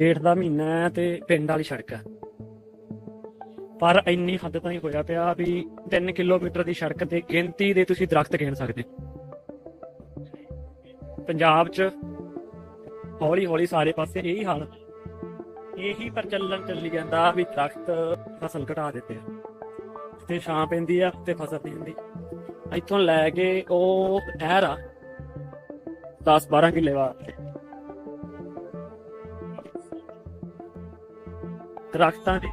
ਜੇਠ ਦਾ ਮਹੀਨਾ ਹੈ ਤੇ ਪਿੰਡ ਵਾਲੀ ਸੜਕ ਹੈ। ਪਰ ਇੰਨੀ ਹੱਦ ਤਾਈਂ ਹੋਇਆ ਪਿਆ ਵੀ 3 ਕਿਲੋਮੀਟਰ ਦੀ ਸੜਕ ਤੇ ਗਿਣਤੀ ਦੇ ਤੁਸੀਂ ਦਰਖਤ ਗਿਣ ਸਕਦੇ ਪੰਜਾਬ 'ਚ ਹੌਲੀ ਹੌਲੀ ਸਾਰੇ ਪਾਸੇ ਇਹੀ ਹਾਲ ਇਹੀ ਪ੍ਰਚਲਨ ਚੱਲੀ ਜਾਂਦਾ ਵੀ ਦਰਖਤ ਫਸਲ ਘਟਾ ਦਿੱਤੇ ਆ। ਤੇ ਛਾਂ ਪੈਂਦੀ ਆ ਤੇ ਫਸਲ ਨਹੀਂ ਹੁੰਦੀ। ਇੱਥੋਂ ਲੈ ਕੇ ਉਹ ਨਹਿਰ ਆ 10 12 ਕਿੱਲੇ ਵਾਸਤੇ। ਦਰਖਤਾਂ ਦੀ,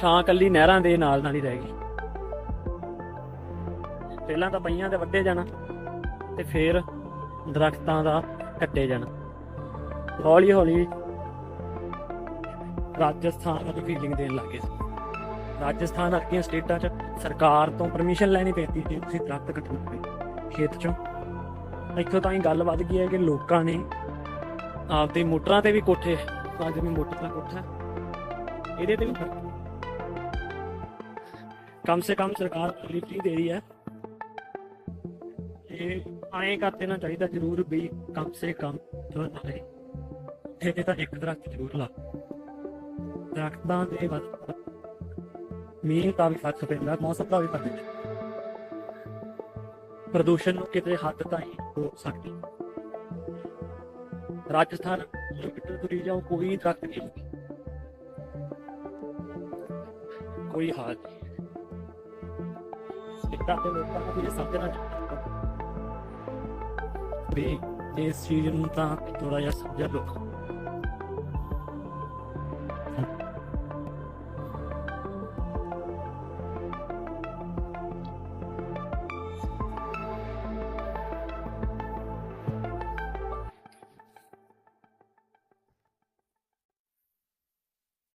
ਛਾਂ ਕੱਲੀ ਨਹਿਰਾਂ ਦੇ ਨਾਲ ਨਾਲ ਹੀ ਰਹਿ ਗਈ। ਪਹਿਲਾਂ ਤਾਂ ਪਈਆਂ ਤੇ ਵੱਡੇ ਜਾਣਾ ਤੇ ਫਿਰ ਦਰਖਤਾਂ ਦਾ ਕੱਟੇ ਜਾਣਾ। ਹੌਲੀ ਹੌਲੀ ਰਾਜਸਥਾਨ ਨੂੰ ਫੀਲਿੰਗ ਦੇਣ ਲੱਗੇ ਰਾਜਸਥਾਨ ਵਰਗੀਆਂ ਸਟੇਟਾਂ 'ਚ ਸਰਕਾਰ ਤੋਂ ਪਰਮਿਸ਼ਨ ਲੈਣੀ ਪੈਂਦੀ ਸੀ ਤੁਸੀਂ ਦਰਖਤ ਕੱਟਣਾ ਪਏ ਖੇਤ 'ਚੋਂ। ਇੱਥੋਂ ਤਾਂ ਹੀ ਗੱਲ ਵੱਧ ਗਈ ਹੈ ਕਿ ਲੋਕਾਂ ਨੇ ਆਪਦੇ ਮੋਟਰਾਂ ਤੇ ਵੀ ਕੋਠੇ ਅੱਜ ਜਿਵੇਂ ਮੋਟਰ ਦਾ ਕੋਠਾ ਇਹਦੇ ਤੇ ਵੀ ਕਮ ਸੇ ਕਮ ਸਰਕਾਰ ਲਿਫਟੀ ਦੇ ਰਹੀ ਹੈ। ਇਹ ਆਏ ਕਰ ਦੇਣਾ ਚਾਹੀਦਾ ਜ਼ਰੂਰ ਵੀ ਕਮ ਸੇ ਕਮ ਜੋ ਨਾਲੇ ਤੇ ਤਾਂ ਇੱਕ ਦਰਖਤ ਜ਼ਰੂਰ ਲਾ। ਦਰਖਤਾਂ ਦੇ ਵੱਧ ਮੀਂਹ ਦਾ ਵੀ ਫ਼ਰਕ ਪੈਂਦਾ, ਮੌਸਮ ਦਾ ਵੀ ਫ਼ਰਕ ਪੈਂਦਾ। ਪ੍ਰਦੂਸ਼ਣ ਨੂੰ ਕਿਤੇ ਹੱਦ ਤਾਈਂ ਹੋ ਸਕਦੀ। ਰਾਜਸਥਾਨ ਕਿਲੋਮੀਟਰ ਦੂਰੀ ਜਾਓ, ਕੋਈ ਦਰਖਤ ਨਹੀਂ ਕੋਈ ਹਾਲ ਸਿੱਖਾਂ ਦੇ ਲੋਕਾਂ ਨੂੰ ਇਹ ਸਮਝਣਾ ਚਾਹੀਦਾ। ਵੀ ਇਸ ਚੀਜ਼ ਨੂੰ ਤਾਂ ਥੋੜਾ ਜਿਹਾ